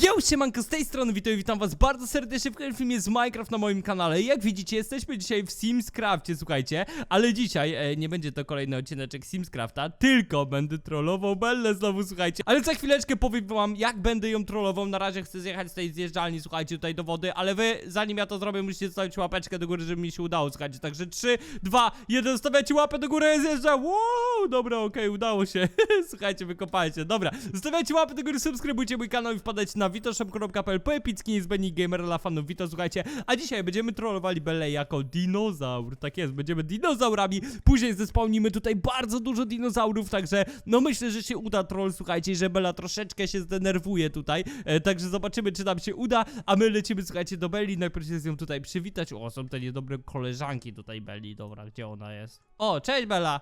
Yo, siemanko, z tej strony witam, witam was bardzo serdecznie w kolejnym filmie z Minecraft na moim kanale. Jak widzicie, jesteśmy dzisiaj w Simscrafcie, słuchajcie, ale dzisiaj e, nie będzie to kolejny odcineczek Simscrafta, tylko będę trollował Bellę znowu, słuchajcie. Ale za chwileczkę powiem wam, jak będę ją trollował. Na razie chcę zjechać z tej zjeżdżalni, słuchajcie, tutaj do wody, ale wy, zanim ja to zrobię, musicie zostawić łapeczkę do góry, żeby mi się udało, słuchajcie. Także 3, 2, 1, stawiacie łapę do góry, zjeżdżam. Wow, dobra, okej, udało się. słuchajcie, wykopajcie, dobra. Zostawiajcie łapy do góry, subskrybujcie mój kanał i wpadajcie na witoshop.pl po epicki niezbędni gamer dla fanów Vito, słuchajcie. A dzisiaj będziemy trollowali Belle jako dinozaur, tak jest, będziemy dinozaurami. Później zespełnimy tutaj bardzo dużo dinozaurów, także no myślę, że się uda troll, słuchajcie, że Bella troszeczkę się zdenerwuje tutaj. E, także zobaczymy, czy nam się uda, a my lecimy, słuchajcie, do Belli. Najpierw się z nią tutaj przywitać. O, są te niedobre koleżanki tutaj Belli, dobra, gdzie ona jest? O, cześć Bella!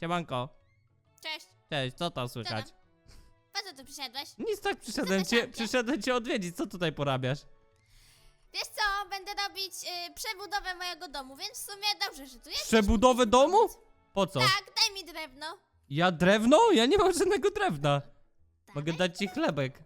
Siemanko. Cześć, Cześć, co tam słychać? Po co tu przyszedłeś? Nic tak przyszedłem cię, przyszedłem cię odwiedzić, co tutaj porabiasz? Wiesz co, będę robić y, przebudowę mojego domu, więc w sumie dobrze, że tu jesteś. Przebudowę domu? Po co? Tak, daj mi drewno. Ja drewno? Ja nie mam żadnego drewna. Mogę dać ci chlebek.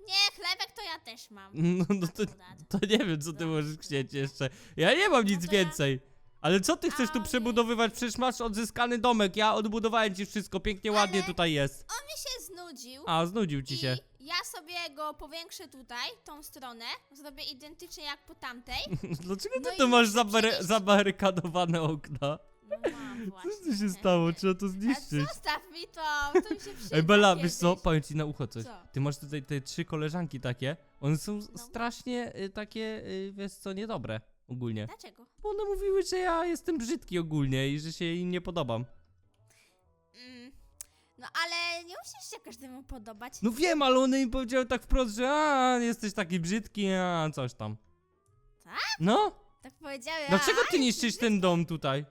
Nie, chlebek to ja też mam. No, no to, Akurat. to nie wiem, co ty możesz chcieć jeszcze. Ja nie mam nic No to ja- więcej. Ale co ty chcesz tu przebudowywać? Przecież masz odzyskany domek. Ja odbudowałem ci wszystko, pięknie, ładnie Ale- tutaj jest. On mi się znudził. A, znudził ci się. I ja sobie go powiększę tutaj, tą stronę, zrobię identycznie jak po tamtej. Dlaczego ty No i tu masz muszę zabary- przenieść- zabarykadowane okna? No mam właśnie. Co tu się stało? Trzeba to A zniszczyć. zostaw mi to, to mi się przyda Ej, kiedyś. wiesz co? Powiem ci na ucho coś. Co? Ty masz tutaj te trzy koleżanki takie. One są No. strasznie y, takie, y, wiesz co, niedobre ogólnie. Dlaczego? Bo one mówiły, że ja jestem brzydki ogólnie i że się im nie podobam. Mm. No ale nie musisz się każdemu podobać. No wiem, ale one mi powiedziały tak wprost, że a, jesteś taki brzydki, a coś tam. Tak? No? Tak powiedziały. Dlaczego a, ty niszczysz ten dom tutaj?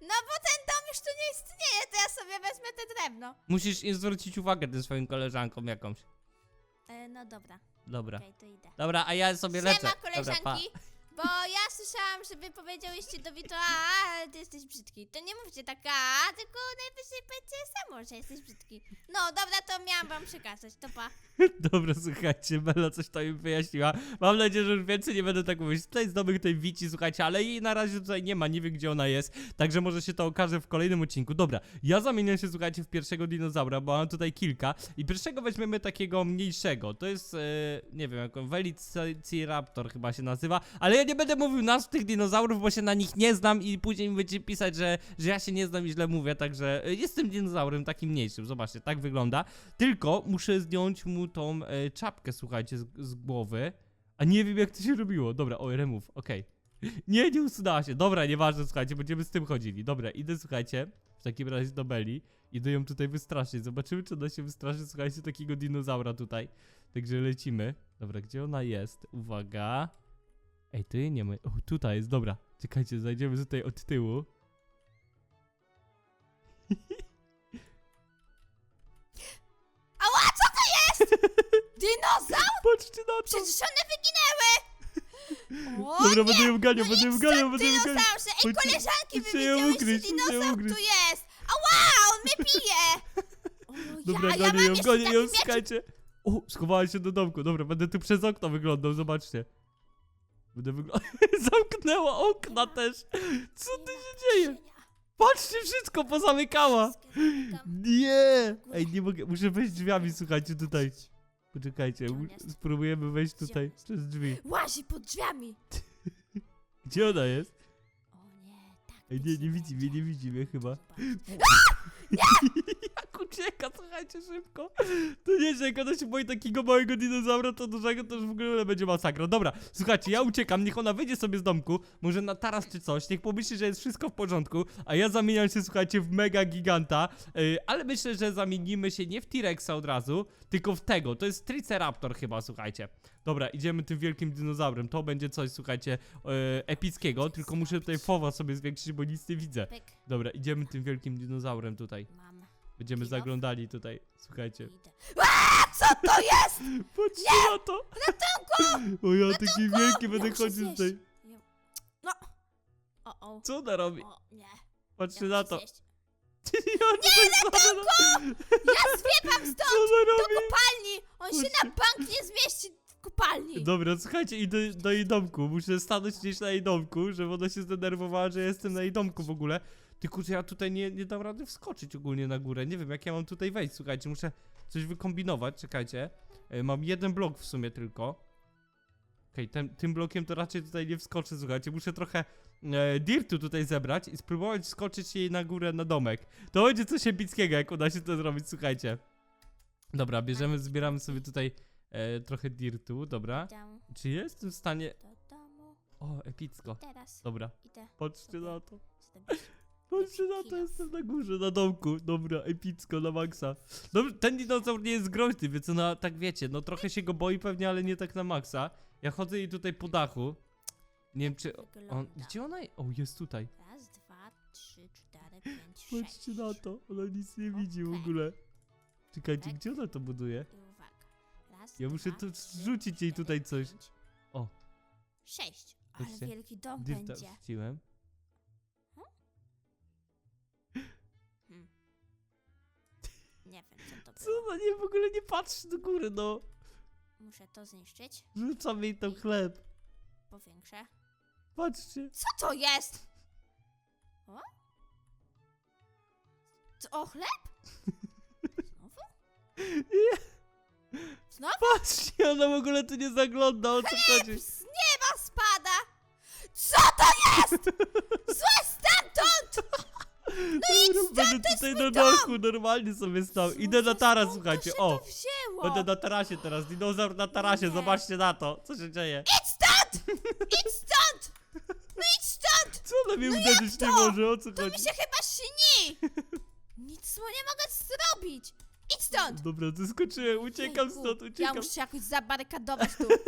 No bo ten dom już tu nie istnieje, to ja sobie wezmę te drewno. Musisz zwrócić uwagę tym swoim koleżankom jakąś. E, no dobra, Dobra. okej, to idę. Dobra, a ja sobie lecę. Siema Dobra, pa. koleżanki, bo ja słyszałam, że wy powiedziałyście do Wito, a ty jesteś brzydki. To nie mówcie tak, a tylko najwyżej powiedzcie samo, że jesteś brzydki. No dobra, to miałam wam przekazać, to pa. Dobra, słuchajcie, Bella coś tam mi wyjaśniła. Mam nadzieję, że już więcej nie będę tak mówić. Tutaj domek tej Wici, słuchajcie, ale jej na razie tutaj nie ma, nie wiem gdzie ona jest. Także może się to okaże w kolejnym odcinku. Dobra, ja zamieniam się, słuchajcie, w pierwszego dinozaura, bo mam tutaj kilka. I pierwszego weźmiemy takiego mniejszego. To jest, e, nie wiem, jak Velociraptor chyba się nazywa. Ale ja nie będę mówił nazw tych dinozaurów, bo się na nich nie znam i później mi będziecie pisać, że, że ja się nie znam i źle mówię. Także e, jestem dinozaurem takim mniejszym. Zobaczcie, tak wygląda. Tylko muszę zdjąć mu tą e, czapkę, słuchajcie, z, z głowy. A nie wiem, jak to się robiło. Dobra, oj, remove, okej. Nie, nie usunęła się. Dobra, nieważne, słuchajcie, będziemy z tym chodzili. Dobra, idę, słuchajcie, w takim razie do Belli. Idę ją tutaj wystraszyć. Zobaczymy, czy ona się wystraszy, słuchajcie, takiego dinozaura tutaj. Także lecimy. Dobra, gdzie ona jest? Uwaga. Ej, tu jej nie ma. O, tutaj jest, dobra. Czekajcie, zajdziemy tutaj od tyłu. Ała, co to jest? Dinozaur? Patrzcie na to! Przecież one wyginęły! O, Dobra, nie. będę ją ganiał, no będę ją ganiał, będę ją ganiał. dinozaurze! Ej, Chodźcie- koleżanki, wy chodźcie ją widziałyście ugryźć, chodźcie ją dinozaur ugryźć. tu jest! Ała, on mnie pije! O, Dobra, ja, ja mam ją, jeszcze taki ją, miecz. słuchajcie. O, schowała się do domku. Dobra, będę tu przez okno wyglądał, zobaczcie. Będę wyglądał. Zamknęła okna też. Co tu się dzieje? Patrzcie, wszystko pozamykała. Nie! Ej, nie mogę, muszę wejść drzwiami, słuchajcie, tutaj. Poczekajcie, mu- spróbujemy wejść tutaj przez drzwi. Łazi pod drzwiami! Gdzie ona jest? O nie, tak. Ej, nie, nie widzi mnie, nie widzi mnie chyba. Jak ucieka, słuchajcie, szybko. To nie, że jak ona się boi takiego małego dinozaura, to dużego to już w ogóle będzie masakra. Dobra, słuchajcie, ja uciekam, niech ona wyjdzie sobie z domku, może na taras czy coś, niech pomyśli, że jest wszystko w porządku, a ja zamieniam się, słuchajcie, w mega giganta, yy, ale myślę, że zamienimy się nie w T-Rexa od razu, tylko w tego, to jest Triceraptor chyba, słuchajcie. Dobra, idziemy tym wielkim dinozaurem, to będzie coś, słuchajcie, yy, epickiego, tylko muszę tutaj fowa sobie zwiększyć, bo nic nie widzę. Dobra, idziemy tym wielkim dinozaurem tutaj. mam. Będziemy Kilof? zaglądali tutaj. Słuchajcie. Idę. A, co to jest? Patrzcie na to! O ja taki wielki będę muszę chodził zjeść. tutaj. Ja- No. O, o. Co ona robi? O, nie. Patrzcie Ja na muszę to. zjeść. Ja tutaj spadam. Ja zwiepam Co stąd ona do robi? kopalni! On się na bank nie zmieści w kopalni! Dobra, słuchajcie, idę do jej domku. Muszę stanąć gdzieś na jej domku, żeby ona się zdenerwowała, że jestem na jej domku w ogóle. Tylko, że ja tutaj nie, nie dam rady wskoczyć ogólnie na górę. Nie wiem, jak ja mam tutaj wejść, słuchajcie, muszę coś wykombinować, czekajcie. E, Mam jeden blok w sumie tylko. Okej, tym, tym blokiem to raczej tutaj nie wskoczę, słuchajcie, muszę trochę e, dirtu tutaj zebrać i spróbować wskoczyć jej na górę na domek. To będzie coś epickiego, jak uda się to zrobić, słuchajcie. Dobra, bierzemy, zbieramy sobie tutaj e, trochę dirtu, dobra. Czy jestem w stanie... O, epicko. Teraz Dobra, idę patrzcie na to. Patrzcie na to, jestem na górze, na domku. Dobra, epicko, na maksa. Dobrze, ten dinozaur nie jest groźny, więc ona, tak wiecie, no trochę się go boi pewnie, ale nie tak na maksa. Ja chodzę jej tutaj po dachu. Nie wiem, czy... On, gdzie ona... O, jest tutaj. Raz, dwa, trzy, cztery, pięć, Patrzcie sześć. na to, ona nic nie widzi w ogóle. Czekajcie, gdzie ona to buduje? Ja muszę tu zrzucić jej tutaj coś. O. Sześć. Ale Patrzcie. wielki dom będzie. wrzuciłem. Nie wiem, co to Co było. ona nie, w ogóle nie patrzy do góry, no. Muszę to zniszczyć. Rzucam jej tam chleb. Powiększę. Patrzcie. Co to jest? O? Co, o chleb? Znowu? Nie. Znowu? Patrzcie, ona w ogóle tu nie zagląda, o co chodzi. Z nieba spada! Co to jest? Złe! Dobra, Będę tutaj na dachu normalnie sobie stał. Idę na taras, słuchajcie, o! Będę na tarasie teraz, dinozaur na tarasie, Nie. zobaczcie na to, co się dzieje. Idź stąd! Idź stąd! No idź stąd! Co ona mnie uderzyć to? nie może, o co To mi chodzi? się chyba śni! Nic mu nie mogę zrobić! Idź stąd! Dobra, zeskoczyłem, uciekam Jejku, stąd, Ja uciekam. muszę się jakoś zabarykadować tu.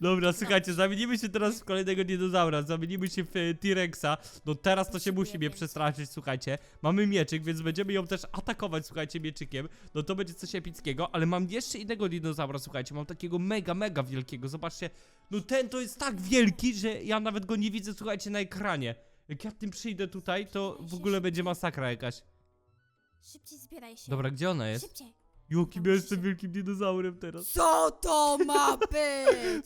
Dobra, słuchajcie, zamienimy się teraz w kolejnego dinozaura, zamienimy się w e, T-Rexa. No teraz to się musi mnie przestraszyć, słuchajcie. Mamy mieczyk, więc będziemy ją też atakować, słuchajcie, mieczykiem. No to będzie coś epickiego, ale mam jeszcze innego dinozaura, słuchajcie, mam takiego mega, mega wielkiego. Zobaczcie, no ten to jest tak wielki, że ja nawet go nie widzę, słuchajcie, na ekranie. Jak ja tym przyjdę tutaj, to w ogóle będzie masakra jakaś. Szybciej zbieraj się. Dobra, gdzie ona jest? Szybciej. Jakim ja jestem wielkim dinozaurem teraz. Co to ma być?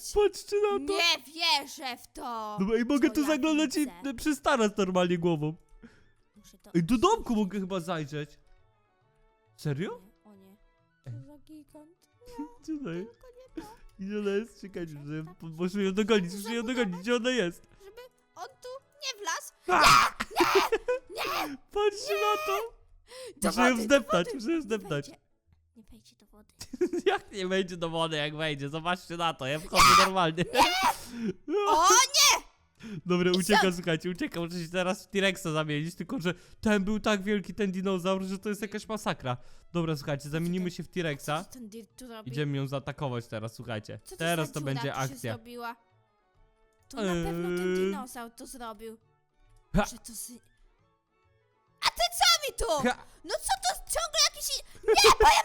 Patrzcie na to. Nie wierzę w to. Dobra, i mogę Co tu ja zaglądać i widzę? normalnie głową. Muszę to... Ej, do domku mogę chyba zajrzeć. Serio? Nie, O nie. Co za gigant. Gdzie ona jest? Tylko nie to, Gdzie ona jest? Czekajcie, że po- muszę ją dogonić, muszę ją dogonić. Gdzie ona jest? żeby on tu nie wlazł. Patrzcie na to! Do Muszę ją wody, do zdeptać, wody. muszę ją Nie zdeptać. wejdzie. Nie wejdzie do wody. Jak nie wejdzie do wody, jak wejdzie? Zobaczcie na to, ja wchodzę normalnie. O nie! Dobra, uciekam, słuchajcie, uciekam. Muszę się teraz w T-Rexa zamienić, tylko że ten był tak wielki, ten dinozaur, że to jest jakaś masakra. Dobra, słuchajcie, zamienimy się w T-Rexa. Co ten dirt tu robi? Idziemy ją zaatakować teraz, słuchajcie. Co to Teraz za to dziura będzie tu się akcja. zrobiła? To na pewno ten Eee. dinozaur to zrobił. Ha. Że to z... A ty co mi tu? Ha! No co to ciągle jakiś... Nie, bo ja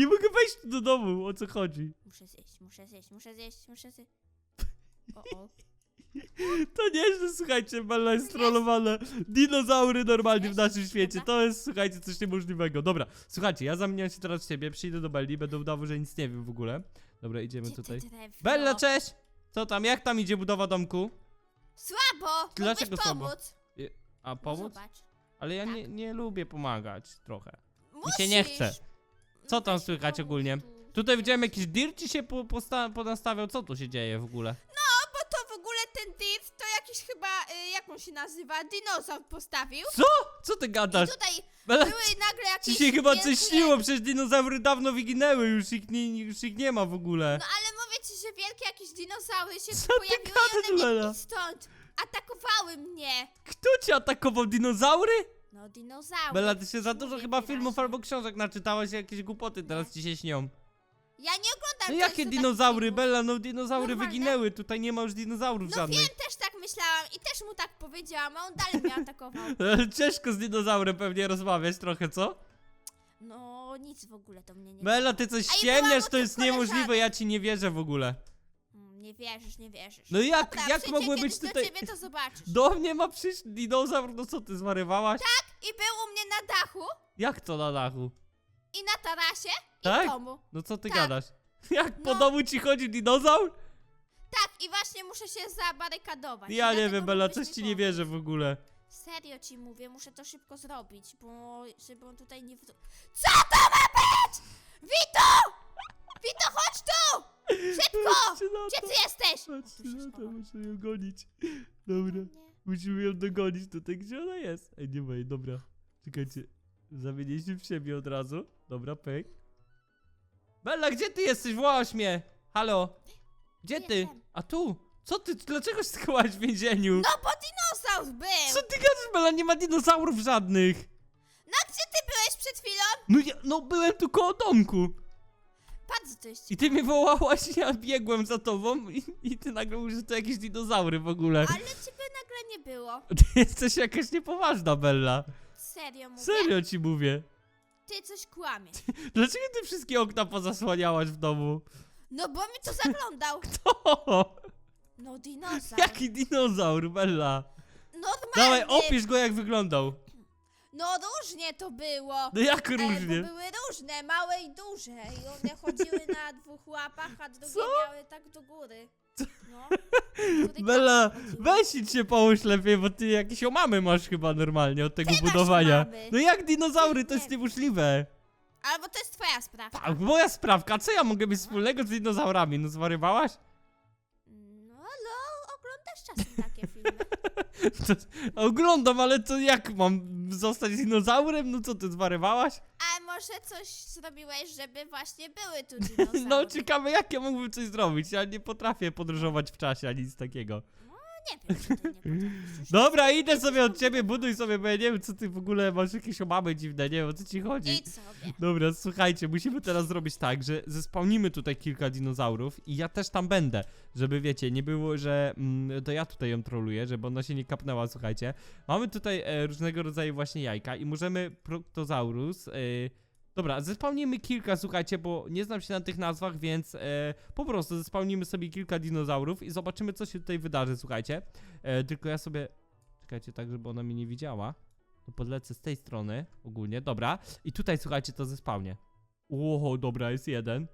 Nie! nie mogę wejść do domu, o co chodzi? Muszę zjeść, muszę zjeść, muszę zjeść, muszę zjeść. O, o. To nieźle, słuchajcie, Bella jest trollowane. Dinozaury normalnie w naszym świecie. To jest, słuchajcie, coś niemożliwego. Dobra, słuchajcie, ja zamieniam się teraz w ciebie, przyjdę do Belli, będę udawał, że nic nie wiem w ogóle. Dobra, idziemy Gdzie tutaj. drewno? Bella, cześć! Co tam, jak tam idzie budowa domku? Słabo! Dlaczego Mógłbyś słabo? pomóc? A pomóc? Zobacz. Ale ja Tak. nie, nie lubię pomagać trochę. Musisz. się nie chce. Co tam słychać ogólnie? tu. Tutaj widziałem jakiś dirt ci się po, posta, ponastawiał, co tu się dzieje w ogóle? No bo to w ogóle ten dirt to jakiś chyba, y, jak on się nazywa, dinozaur postawił. Co? Co ty I gadasz? tutaj Bella, były nagle jakieś Ci się chyba wielkie- coś śniło, przecież dinozaury dawno wyginęły, już ich nie, już ich nie ma w ogóle. No ale mówię ci, że wielkie jakieś dinozaury się Co tu ty pojawiły i one mnie stąd atakowały mnie. Kto cię atakował? Dinozaury? No dinozaury. Bella, ty się za dużo Mówię chyba wyraźnie. filmów albo książek naczytałaś, jakieś głupoty teraz ci się śnią. Ja nie oglądam No jakie często dinozaury, takich filmów. Bella? No dinozaury Normalne. wyginęły, tutaj nie ma już dinozaurów No żadnych. wiem, też tak myślałam i też mu tak powiedziałam, a on dalej mnie atakował. Ciężko z dinozaurem pewnie rozmawiać trochę, co? No nic w ogóle to mnie nie... Bella, ty coś A ja ściemniasz, byłam to jest koleżanek. niemożliwe, ja ci nie wierzę w ogóle. Nie wierzysz, nie wierzysz. No jak, Dobra, jak przyjdzie mogły kiedyś być tutaj... do ciebie, to zobaczysz. Do mnie ma przyjść dinozaur, no co ty zwariowałaś? I był u mnie na dachu, Jak to na dachu? i na tarasie, i Tak? w domu. No co ty Tak. gadasz? Jak po No. domu ci chodzi dinozaur? Tak, i właśnie muszę się zabarykadować. Ja nie Dlatego wiem, mógłbyś coś mi ci nie pomóc. wierzę w ogóle. Serio ci mówię, muszę to szybko zrobić, bo żeby on tutaj nie wdru... Co to ma być?! Wito! Wito, chodź tu! Szybko! Na Gdzie to, ty jesteś? patrzcie na to, muszę ją gonić. Dobra, musimy ją dogonić tutaj, gdzie ona jest. Ej, nie ma jej, dobra. Czekajcie, zamienię się w siebie od razu. Dobra, pyk. Bella, gdzie ty jesteś? Wołaś mnie! Halo? Gdzie Tu ty? jestem. A tu? Co ty? Dlaczego się schowałaś w więzieniu? No bo dinozaur był! Co ty gadasz, Bella? Nie ma dinozaurów żadnych! No gdzie ty byłeś przed chwilą? No ja, no byłem tu koło domku. Patrz, to jest... I ty mnie wołałaś, ja biegłem za tobą i, i ty nagle mówisz, że to jakieś dinozaury w ogóle. Ale ciebie nagle nie było. Ty jesteś jakaś niepoważna, Bella. Serio mówię? Serio ci mówię. Ty coś kłamiesz. Dlaczego ty wszystkie okna pozasłaniałaś w domu? No bo mi to zaglądał. O, No dinozaur. jaki dinozaur, Bella. Normalny. Dawaj, opisz go jak wyglądał. No różnie to było. No jak E, różnie. bo były różne, małe i duże. I one chodziły na dwóch łapach, a drugie Co? miały tak do góry. No. Bella, tak chodziły. weź idź się połóż lepiej, bo ty jakieś omamy masz chyba normalnie od tego Ty masz budowania. No jak dinozaury, to Nie jest wiem. niemożliwe. Albo to jest twoja sprawa. Tak, moja sprawka, co ja mogę mieć wspólnego z dinozaurami? No zwariowałaś? No, no, oglądasz czasem takie filmy. To, oglądam, ale to jak mam zostać dinozaurem? No co, ty zwariowałaś? A może coś zrobiłeś, żeby właśnie były tu dinozaury? No ciekawe, jak ja mógłbym coś zrobić? Ja nie potrafię podróżować w czasie, ani nic takiego. Nie wiem, czy ty nie potrafisz. Już Dobra, idę sobie od ciebie, buduj sobie, bo ja nie wiem, co ty w ogóle masz jakieś obawy dziwne, nie wiem, o co ci chodzi. Idź sobie. Dobra, słuchajcie, musimy teraz zrobić tak, że zespełnimy tutaj kilka dinozaurów i ja też tam będę, żeby wiecie, nie było, że mm, to ja tutaj ją troluję, żeby ona się nie kapnęła, słuchajcie. Mamy tutaj e, różnego rodzaju właśnie jajka i możemy Proctosaurus, e, dobra, zespełnimy kilka, słuchajcie, bo nie znam się na tych nazwach, więc e, po prostu zespełnimy sobie kilka dinozaurów i zobaczymy, co się tutaj wydarzy, słuchajcie. E, tylko ja sobie, czekajcie tak, żeby ona mnie nie widziała. To podlecę z tej strony ogólnie, dobra. I tutaj słuchajcie, to zespałnie. Oho, dobra, jest jeden.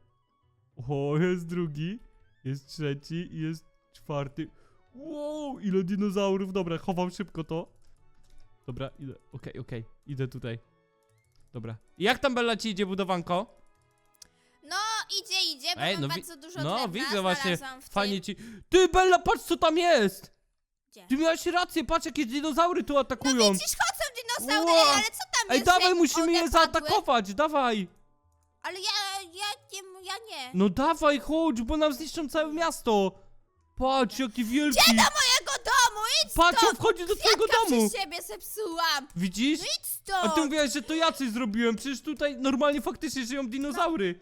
O, jest drugi. Jest trzeci i jest czwarty. Wow, ile dinozaurów. Dobra, chowam szybko to. Dobra, idę. Okej, okej, idę tutaj. Dobra. I jak tam Bella ci idzie budowanko? No, idzie, idzie, bo Ej, mam no wi- bardzo dużo no, drewna, widzę właśnie, znalazłam w Fajnie ci. Ty Bella, patrz co tam jest! Gdzie? Ty miałaś rację, patrz jakie dinozaury tu atakują. No widzisz, chodzą dinozaury, ale co tam Ej, jest, dawaj, musimy one je padły? zaatakować, dawaj! Ale ja, ja nie, ja nie. No dawaj, chodź, bo nam zniszczą całe miasto! Patrz, jaki wielki! Gdzie do mojego domu, idź Patrz, on stąd! wchodzi do twojego Kwiatka domu! siebie zepsułam! Widzisz? Idź A stąd! ty mówiłaś, że to ja coś zrobiłem, przecież tutaj normalnie faktycznie żyją dinozaury!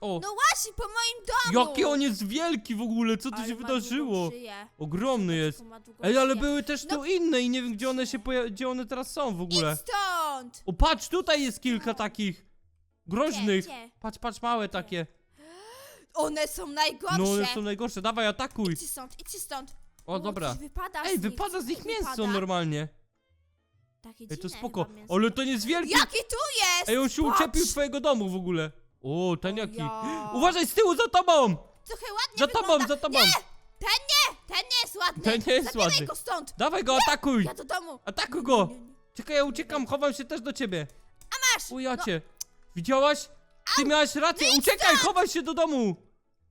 O, No właśnie, po moim domu! jaki on jest wielki w ogóle, co tu Ale się ma wydarzyło? długą szyję. Ogromny jest. Dziecko ma długą Ej, ale szyję. były też No- tu inne i nie wiem, gdzie one się poja- gdzie one teraz są w ogóle. Idź stąd! O, patrz, tutaj jest kilka takich groźnych. Gdzie, gdzie? Patrz, patrz, małe takie. One są najgorsze! No, one są najgorsze, dawaj, atakuj. Idźcie stąd, idźcie stąd! O, dobra. coś Wypada Ej, nich, wypada z nich mięso wypada? normalnie. Takie Ej, to spoko. chyba mięso. Ale to nie jest wielki. Jaki tu jest? Ej, on się Patrz! uczepił twojego domu w ogóle. O, ten jaki. ja. Uważaj, z tyłu za tobą! Trochę ładnie Za tobą, wygląda. za tobą! Nie! Ten nie! Ten nie jest ładny! Ten nie jest Zabieraj ładny. go stąd! Dawaj go, atakuj! Ja do domu! Atakuj go! Nie, nie, nie. Czekaj, ja uciekam, chowam się też do ciebie. A masz! O, ja cię. Widziałaś? Ty miałaś rację, uciekaj, chowaj się do domu!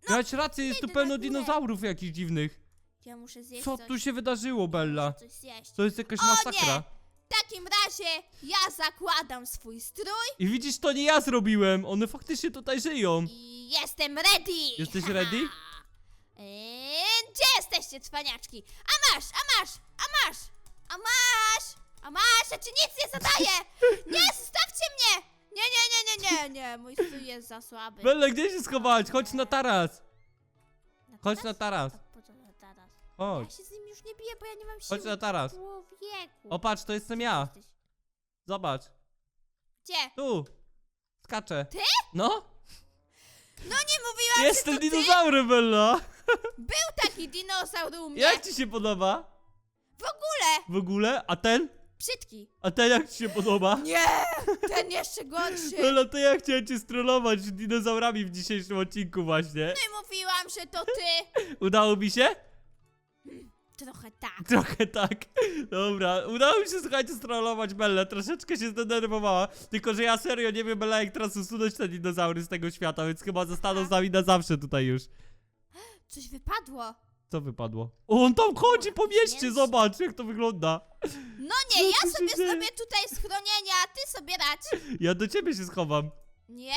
Miałaś rację, jest tu idę pełno górę. dinozaurów jakichś dziwnych. Ja muszę zjeść Co coś. tu się wydarzyło, Bella? Coś zjeść. To jest jakaś O masakra. W takim razie ja zakładam swój strój I widzisz, to nie ja zrobiłem, one faktycznie tutaj żyją. i jestem ready! Jesteś ready? Eee, Gdzie jesteście, cwaniaczki? A masz, a masz, a masz, a masz, a masz, ja ci nic nie zadaję! Nie, zostawcie mnie! Nie, nie, nie, nie, nie, nie, mój strój jest za słaby. Bella, gdzie się schować? Chodź na taras. Chodź na taras. A po Chodź. Ja się z nim już nie biję, bo ja nie mam siły. Chodź na taras. Człowieku. O, patrz, to jestem ja. Jesteś. Zobacz. Gdzie? Tu. Skaczę. Ty? No? No nie mówiłam, Jestem że to ty! dinozaurem, Bella. Był taki dinozaur u mnie. Jak ci się podoba? W ogóle. W ogóle? A ten? Brzydki. A ten jak ci się podoba? Nie, ten jeszcze gorszy. No to ja chciałem cię strollować dinozaurami w dzisiejszym odcinku właśnie. No i mówiłam, że to ty. Udało mi się? Trochę tak. Trochę tak. Dobra, udało mi się, słuchajcie, strollować Bellę. Troszeczkę się zdenerwowała. Tylko, że ja serio nie wiem, Bella, jak teraz usunąć te dinozaury z tego świata, więc chyba zostaną z nami na zawsze tutaj już. Coś wypadło. Co wypadło? O, on tam chodzi po mieście, zobacz, jak to wygląda. No nie, Co ja tu się sobie dzieje? zrobię tutaj schronienie, a ty sobie radź. Ja do ciebie się schowam. Nie.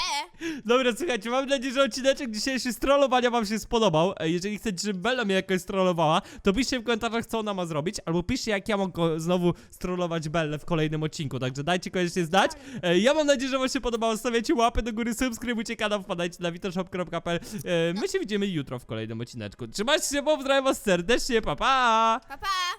Dobra, słuchajcie, mam nadzieję, że odcineczek dzisiejszy z trollowania wam się spodobał. E, Jeżeli chcecie, żeby Bella mnie jakoś strollowała, to piszcie w komentarzach, co ona ma zrobić, albo piszcie, jak ja mam ko- znowu strollować Bellę w kolejnym odcinku, także dajcie koniecznie znać. E, Ja mam nadzieję, że wam się podobało, stawiajcie łapy do góry, subskrybujcie kanał, wpadajcie na witoshop.pl. E, My się widzimy jutro w kolejnym odcineczku. Trzymajcie się, pozdrawiam was serdecznie, pa pa! Pa, pa.